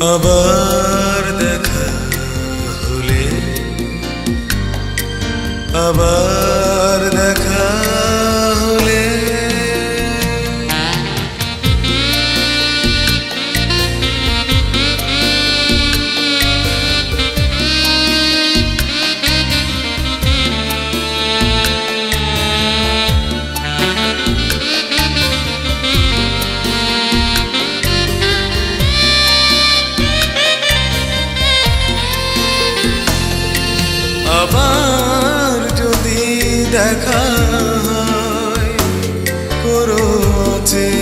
আবার দেখা হলে আবার দেখা হয় করো চেনা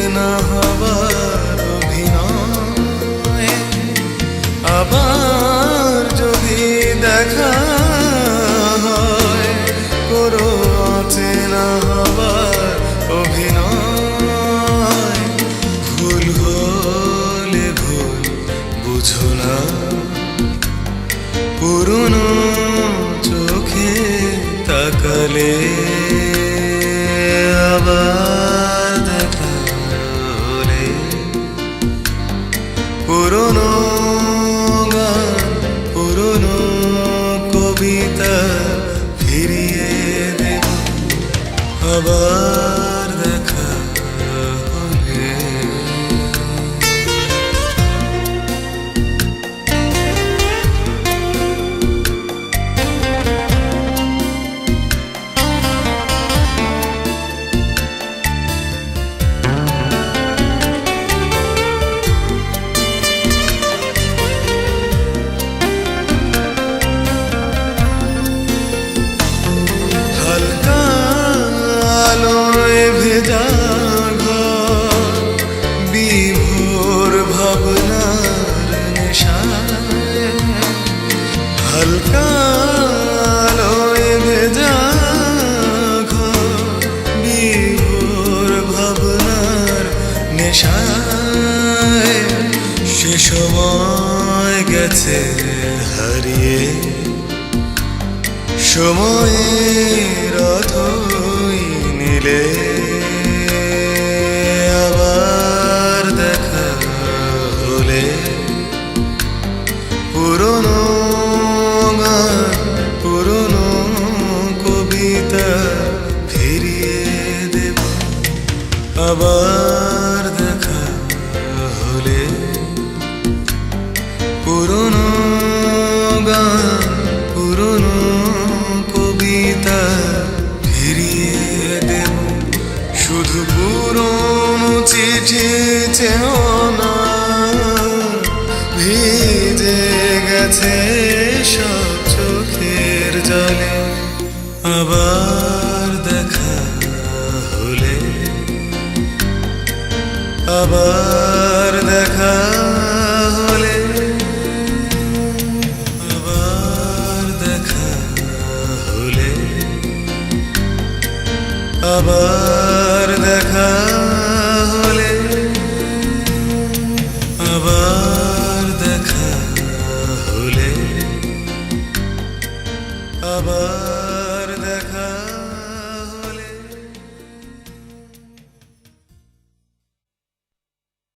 তাকালে আবার দেখা পুরনো গান পুরনো কবিতা ফিরিয়ে দেব আবার সময় গেছে হারিয়ে। সময়ের অথই নিলে আবার দেখা হলে। পুরনো পুরনো কবিতা ফিরিয়ে দেব। আবার কবিতা ফিরিয়ে দেব। শুধু পুরনো চিঠি চেও না, ভিজে গেছে সব চোখের জলে। আবার দেখা হলে, আবার আবার দেখা হলে আবার দেখা হলে আবার দেখা